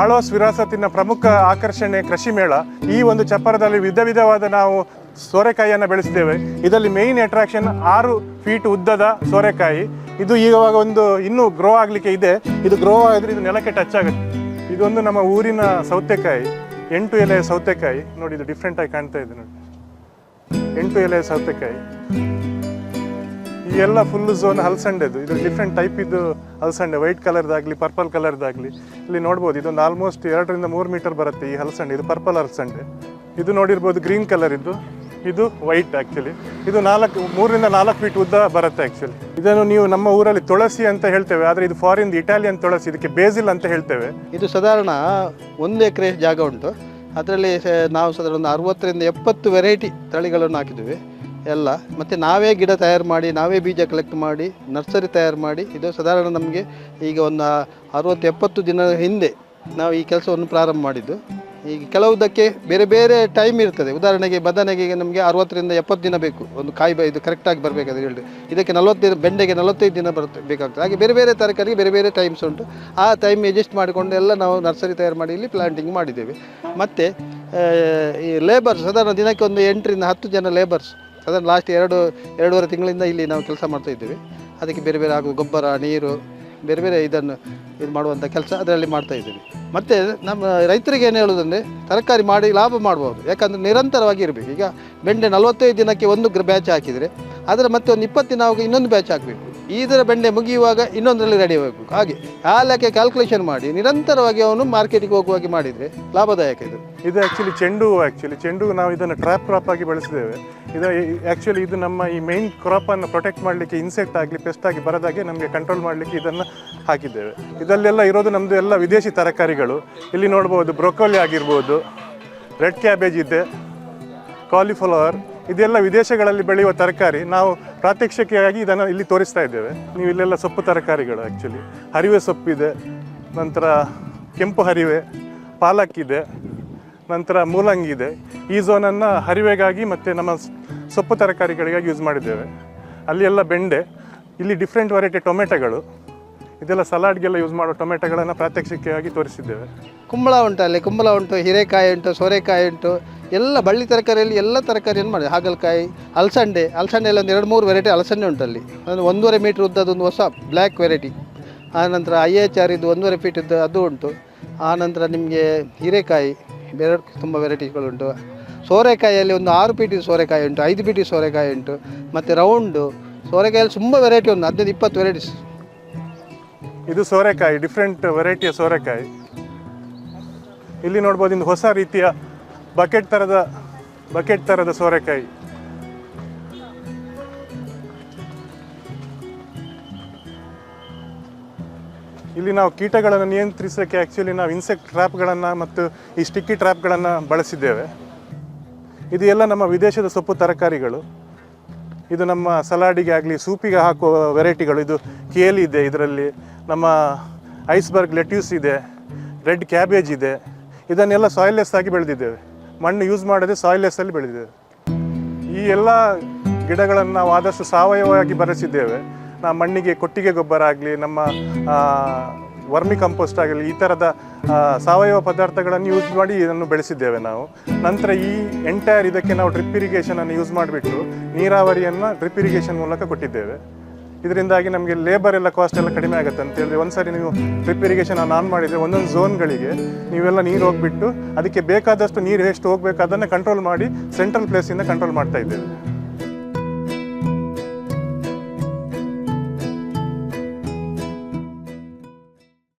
ಆಳ್ವಾಸ್ ವಿರಾಸತಿನ ಪ್ರಮುಖ ಆಕರ್ಷಣೆ ಕೃಷಿ ಮೇಳ. ಈ ಒಂದು ಚಪ್ಪರದಲ್ಲಿ ವಿಧ ವಿಧವಾದ ನಾವು ಸೋರೆಕಾಯಿಯನ್ನು ಬೆಳೆಸಿದ್ದೇವೆ. ಇದರಲ್ಲಿ ಮೇಯ್ನ್ ಅಟ್ರಾಕ್ಷನ್ ಆರು ಫೀಟ್ ಉದ್ದದ ಸೋರೆಕಾಯಿ. ಇದು ಈವಾಗ ಒಂದು ಇನ್ನೂ ಗ್ರೋ ಆಗಲಿಕ್ಕೆ ಇದೆ. ಇದು ಗ್ರೋ ಆಗಿದ್ರೆ ಇದು ನೆಲಕ್ಕೆ ಟಚ್ ಆಗುತ್ತೆ. ಇದೊಂದು ನಮ್ಮ ಊರಿನ ಸೌತೆಕಾಯಿ. ಎಂಟು ಎಲೆ ಸೌತೆಕಾಯಿ. ನೋಡಿ ಇದು ಡಿಫ್ರೆಂಟ್ ಆಗಿ ಕಾಣ್ತಾ ಇದೆ ನೋಡಿ. ಎಂಟು ಎಲೆ ಸೌತೆಕಾಯಿ. ಈ ಎಲ್ಲ ಫುಲ್ ಝೋನ್ ಹಲಸಂಡೆದು. ಇದು ಡಿಫ್ರೆಂಟ್ ಟೈಪ್ ಇದು ಹಲಸಂಡೆ. ವೈಟ್ ಕಲರ್ದಾಗಲಿ ಪರ್ಪಲ್ ಕಲರ್ದಾಗಲಿ ಇಲ್ಲಿ ನೋಡ್ಬೋದು, ಇದೊಂದು ಆಲ್ಮೋಸ್ಟ್ ಎರಡರಿಂದ ಮೂರು ಮೀಟರ್ ಬರುತ್ತೆ ಈ ಹಲಸಂಡೆ. ಇದು ಪರ್ಪಲ್ ಹಲಸಂಡೆ. ಇದು ನೋಡಿರ್ಬೋದು ಗ್ರೀನ್ ಕಲರ್ ಇದ್ದು ಇದು ವೈಟ್ ಆ್ಯಕ್ಚುಲಿ ಇದು ನಾಲ್ಕು, ಮೂರರಿಂದ ನಾಲ್ಕು ಫೀಟ್ ಉದ್ದ ಬರುತ್ತೆ ಆ್ಯಕ್ಚುಲಿ ಇದನ್ನು ನೀವು ನಮ್ಮ ಊರಲ್ಲಿ ತುಳಸಿ ಅಂತ ಹೇಳ್ತೇವೆ. ಆದರೆ ಇದು ಫಾರಿನ್ ಇಟಾಲಿಯನ್ ತುಳಸಿ. ಇದಕ್ಕೆ ಬೇಸಿಲ್ ಅಂತ ಹೇಳ್ತೇವೆ. ಇದು ಸಾಧಾರಣ ಒಂದು ಎಕರೆ ಜಾಗ ಉಂಟು. ಅದರಲ್ಲಿ ನಾವು ಸಾಧಾರಣ ಒಂದು ಅರವತ್ತರಿಂದ ಎಪ್ಪತ್ತು ವೆರೈಟಿ ತಳಿಗಳನ್ನು ಹಾಕಿದ್ದೀವಿ. ಎಲ್ಲ. ಮತ್ತು ನಾವೇ ಗಿಡ ತಯಾರು ಮಾಡಿ, ನಾವೇ ಬೀಜ ಕಲೆಕ್ಟ್ ಮಾಡಿ, ನರ್ಸರಿ ತಯಾರು ಮಾಡಿ, ಇದು ಸಾಧಾರಣ ನಮಗೆ ಈಗ ಒಂದು ಅರವತ್ತು ಎಪ್ಪತ್ತು ದಿನದ ಹಿಂದೆ ನಾವು ಈ ಕೆಲಸವನ್ನು ಪ್ರಾರಂಭ ಮಾಡಿದ್ದು. ಈಗ ಕೆಲವುದಕ್ಕೆ ಬೇರೆ ಬೇರೆ ಟೈಮ್ ಇರ್ತದೆ. ಉದಾಹರಣೆಗೆ ಬದನೆಗೆ ನಮಗೆ ಅರವತ್ತರಿಂದ ಎಪ್ಪತ್ತು ದಿನ ಬೇಕು. ಒಂದು ಕಾಯಿ ಇದು ಕರೆಕ್ಟಾಗಿ ಬರಬೇಕಾದ್ರೆ ಹೇಳಿ ಇದಕ್ಕೆ ನಲವತ್ತು ಬೆಂಡೆಗೆ ನಲವತ್ತೈದು ದಿನ ಬರುತ್ತೆ ಬೇಕಾಗ್ತದೆ. ಹಾಗೆ ಬೇರೆ ಬೇರೆ ತರಕಾರಿಗೆ ಬೇರೆ ಬೇರೆ ಟೈಮ್ಸ್ ಉಂಟು. ಆ ಟೈಮ್ ಅಡ್ಜಸ್ಟ್ ಮಾಡಿಕೊಂಡು ಎಲ್ಲ ನಾವು ನರ್ಸರಿ ತಯಾರು ಮಾಡಿ, ಇಲ್ಲಿ ಪ್ಲಾಂಟಿಂಗ್ ಮಾಡಿದ್ದೇವೆ. ಮತ್ತು ಈ ಲೇಬರ್ಸ್ ಸಾಧಾರಣ ದಿನಕ್ಕೆ ಒಂದು ಎಂಟರಿಂದ ಹತ್ತು ಜನ ಲೇಬರ್ಸ್ ಸಾಧಾರಣ ಲಾಸ್ಟ್ ಎರಡು, ಎರಡೂವರೆ ತಿಂಗಳಿಂದ ಇಲ್ಲಿ ನಾವು ಕೆಲಸ ಮಾಡ್ತಾ ಇದ್ದೇವೆ. ಅದಕ್ಕೆ ಬೇರೆ ಬೇರೆ ಆಗುವ ಗೊಬ್ಬರ, ನೀರು, ಬೇರೆ ಬೇರೆ ಇದನ್ನು ಇದು ಮಾಡುವಂಥ ಕೆಲಸ ಅದರಲ್ಲಿ ಮಾಡ್ತಾ ಇದ್ದೀವಿ. ಮತ್ತು ನಮ್ಮ ರೈತರಿಗೆ ಏನು ಹೇಳೋದಂದರೆ ತರಕಾರಿ ಮಾಡಿ ಲಾಭ ಮಾಡ್ಬೋದು. ಯಾಕಂದರೆ ನಿರಂತರವಾಗಿ ಇರಬೇಕು. ಈಗ ಬೆಂಡೆ ನಲವತ್ತೈದು ದಿನಕ್ಕೆ ಒಂದು ಬ್ಯಾಚ್ ಹಾಕಿದರೆ ಅದರ ಮತ್ತೆ ಒಂದು ಇಪ್ಪತ್ತು ದಿನ ಆವಾಗ ಇನ್ನೊಂದು ಬ್ಯಾಚ್ ಹಾಕಬೇಕು. ಇದರ ಬೆಂಡೆ ಮುಗಿಯುವಾಗ ಇನ್ನೊಂದರಲ್ಲಿ ರೆಡಿ ಆಗಬೇಕು. ಹಾಗೆ ಆ ಲೆಕ್ಕ ಕ್ಯಾಲ್ಕುಲೇಷನ್ ಮಾಡಿ ನಿರಂತರವಾಗಿ ಅವನು ಮಾರ್ಕೆಟಿಗೆ ಹೋಗುವಾಗೆ ಮಾಡಿದರೆ ಲಾಭದಾಯಕ ಇದು. ಇದು ಆ್ಯಕ್ಚುಲಿ ಚೆಂಡು ಆ್ಯಕ್ಚುಲಿ ಚೆಂಡು ನಾವು ಇದನ್ನು ಟ್ರ್ಯಾಪ್ ಕ್ರಾಪ್ ಆಗಿ ಬೆಳೆಸಿದ್ದೇವೆ. ಇದು ಆ್ಯಕ್ಚುಲಿ ಇದು ನಮ್ಮ ಈ ಮೈನ್ ಕ್ರಾಪನ್ನು ಪ್ರೊಟೆಕ್ಟ್ ಮಾಡಲಿಕ್ಕೆ ಇನ್ಸೆಕ್ಟ್ ಆಗಲಿ ಪೆಸ್ಟ್ ಆಗಿ ಬರದಾಗೆ ನಮಗೆ ಕಂಟ್ರೋಲ್ ಮಾಡಲಿಕ್ಕೆ ಇದನ್ನು ಹಾಕಿದ್ದೇವೆ. ಇದಲ್ಲೆಲ್ಲ ಇರೋದು ನಮ್ಮದು ಎಲ್ಲ ವಿದೇಶಿ ತರಕಾರಿಗಳು. ಇಲ್ಲಿ ನೋಡ್ಬೋದು ಬ್ರೊಕೋಲಿ ಆಗಿರ್ಬೋದು ರೆಡ್ ಕ್ಯಾಬೇಜ್ ಇದೆ ಕಾಲಿಫ್ಲವರ್ ಇದೆಲ್ಲ ವಿದೇಶಗಳಲ್ಲಿ ಬೆಳೆಯುವ ತರಕಾರಿ. ನಾವು ಪ್ರಾತ್ಯಕ್ಷಿಕೆಯಾಗಿ ಇದನ್ನು ಇಲ್ಲಿ ತೋರಿಸ್ತಾ ಇದ್ದೇವೆ. ನೀವು ಇಲ್ಲೆಲ್ಲ ಸೊಪ್ಪು ತರಕಾರಿಗಳು ಆ್ಯಕ್ಚುಲಿ ಹರಿವೆ ಸೊಪ್ಪಿದೆ ನಂತರ ಕೆಂಪು ಹರಿವೆ, ಪಾಲಕ್ ಇದೆ, ನಂತರ ಮೂಲಂಗಿ ಇದೆ. ಈ ಝೋನನ್ನು ಹರಿವೆಗಾಗಿ ಮತ್ತು ನಮ್ಮ ಸೊಪ್ಪು ತರಕಾರಿಗಳಿಗಾಗಿ ಯೂಸ್ ಮಾಡಿದ್ದೇವೆ. ಅಲ್ಲಿ ಎಲ್ಲ ಬೆಂಡೆ, ಇಲ್ಲಿ ಡಿಫ್ರೆಂಟ್ ವೆರೈಟಿ ಟೊಮೆಟೊಗಳು, ಇದೆಲ್ಲ ಸಲಾಡ್ಗೆಲ್ಲ ಯೂಸ್ ಮಾಡೋ ಟೊಮೆಟೊಗಳನ್ನು ಪ್ರಾತ್ಯಕ್ಷಿಕೆಯಾಗಿ ತೋರಿಸಿದ್ದೇವೆ. ಕುಂಬಳ ಉಂಟು ಅಲ್ಲಿ, ಕುಂಬಳ ಉಂಟು, ಹೀರೆಕಾಯಿ ಉಂಟು, ಸೋರೆಕಾಯಿ ಉಂಟು, ಎಲ್ಲ ಬಳ್ಳಿ ತರಕಾರಿಯಲ್ಲಿ ಎಲ್ಲ ತರಕಾರಿಯನ್ನು ಮಾಡಿದೆ ಹಾಗಲಕಾಯಿ, ಅಲಸಂಡೆ, ಅಲಸಂಡೆಯಲ್ಲಿ ಒಂದು ಎರಡು ಮೂರು ವೆರೈಟಿ ಅಲಸಂಡೆ ಉಂಟಲ್ಲಿ ಅಂದರೆ ಒಂದೂವರೆ ಮೀಟ್ರ್ ಉದ್ದದೊಂದು ಹೊಸ ಬ್ಲ್ಯಾಕ್ ವೆರೈಟಿ ಆನಂತರ ಐ ಎಚ್ ಆರ್ ಇದು ಒಂದೂವರೆ ಫೀಟ್ ಇದ್ದು ಅದು ಉಂಟು. ಆನಂತರ ನಿಮಗೆ ಹೀರೆಕಾಯಿ, ಬೇರೆ ತುಂಬ ವೆರೈಟಿಗಳುಂಟು ಸೋರೆಕಾಯಿಯಲ್ಲಿ ಒಂದು ಆರು ಪೀಟಿ ಸೋರೆಕಾಯಿ ಉಂಟು, ಐದು ಪೀಟಿ ಸೋರೆಕಾಯಿ ಉಂಟು, ಮತ್ತು ರೌಂಡು, ಸೋರೆಕಾಯಲ್ಲಿ ತುಂಬ ವೆರೈಟಿ ಒಂದು, ಹದಿನೈದು, ಇಪ್ಪತ್ತು ವೆರೈಟೀಸ್ ಇದು ಸೋರೆಕಾಯಿ ಡಿಫ್ರೆಂಟ್ ವೆರೈಟಿಯ ಸೋರೆಕಾಯಿ. ಇಲ್ಲಿ ನೋಡ್ಬೋದು ಇಂದು ಹೊಸ ರೀತಿಯ ಬಕೆಟ್ ಥರದ ಬಕೆಟ್ ಥರದ ಸೋರೆಕಾಯಿ. ಇಲ್ಲಿ ನಾವು ಕೀಟಗಳನ್ನು ನಿಯಂತ್ರಿಸೋಕ್ಕೆ ಆ್ಯಕ್ಚುಲಿ ನಾವು ಇನ್ಸೆಕ್ಟ್ ಟ್ರ್ಯಾಪ್ಗಳನ್ನು ಮತ್ತು ಈ ಸ್ಟಿಕ್ಕಿ ಟ್ರ್ಯಾಪ್ಗಳನ್ನು ಬಳಸಿದ್ದೇವೆ. ಇದು ಎಲ್ಲ ನಮ್ಮ ವಿದೇಶದ ಸೊಪ್ಪು ತರಕಾರಿಗಳು. ಇದು ನಮ್ಮ ಸಲಾಡಿಗೆ ಆಗಲಿ, ಸೂಪಿಗೆ ಹಾಕುವ ವೆರೈಟಿಗಳು. ಇದು ಕೇಲಿ ಇದೆ ಇದರಲ್ಲಿ. ನಮ್ಮ ಐಸ್ಬರ್ಗ್ ಲೆಟ್ಯೂಸ್ ಇದೆ, ರೆಡ್ ಕ್ಯಾಬೇಜ್ ಇದೆ. ಇದನ್ನೆಲ್ಲ ಸಾಯಿಲ್ಲೆಸ್ ಆಗಿ ಬೆಳೆದಿದ್ದೇವೆ. ಮಣ್ಣು ಯೂಸ್ ಮಾಡದೆ ಸಾಯಿಲ್ಲೆಸ್ಸಲ್ಲಿ ಬೆಳೆದಿದ್ದೇವೆ. ಈ ಎಲ್ಲ ಗಿಡಗಳನ್ನು ನಾವು ಆದಷ್ಟು ಸಾವಯವವಾಗಿ ಬರೆಸಿದ್ದೇವೆ. ನಾವು ಮಣ್ಣಿಗೆ, ಕೊಟ್ಟಿಗೆ ಗೊಬ್ಬರ ಆಗಲಿ, ನಮ್ಮ ವರ್ಮಿ ಕಂಪೋಸ್ಟ್ ಆಗಲಿ ಈ ಥರದ ಸಾವಯವ ಪದಾರ್ಥಗಳನ್ನು ಯೂಸ್ ಮಾಡಿ ಇದನ್ನು ಬೆಳೆಸಿದ್ದೇವೆ ನಾವು. ನಂತರ ಈ ಎಂಟೈರ್ ಇದಕ್ಕೆ ನಾವು ಡ್ರಿಪ್ ಇರಿಗೇಷನನ್ನು ಯೂಸ್ ಮಾಡಿಬಿಟ್ಟು ನೀರಾವರಿಯನ್ನು ಡ್ರಿಪ್ ಇರಿಗೇಷನ್ ಮೂಲಕ ಕೊಟ್ಟಿದ್ದೇವೆ. ಇದರಿಂದಾಗಿ ನಮಗೆ ಲೇಬರ್ ಎಲ್ಲ ಕಾಸ್ಟ್ ಎಲ್ಲ ಕಡಿಮೆ ಆಗುತ್ತೆ ಅಂತ ಹೇಳಿದ್ರೆ ಸಾರಿ ನೀವು ಡ್ರಿಪ್ ಇರಿಗೇಷನ್ ಆನ್ ಮಾಡಿದರೆ ಒಂದೊಂದು ಝೋನ್ಗಳಿಗೆ ನೀವೆಲ್ಲ ನೀರು ಹೋಗ್ಬಿಟ್ಟು ಅದಕ್ಕೆ ಬೇಕಾದಷ್ಟು ನೀರು ಎಷ್ಟು ಹೋಗಬೇಕು ಅದನ್ನು ಕಂಟ್ರೋಲ್ ಮಾಡಿ ಸೆಂಟ್ರಲ್ ಪ್ಲೇಸಿಂದ ಕಂಟ್ರೋಲ್ ಮಾಡ್ತಾ ಇದ್ದೇವೆ.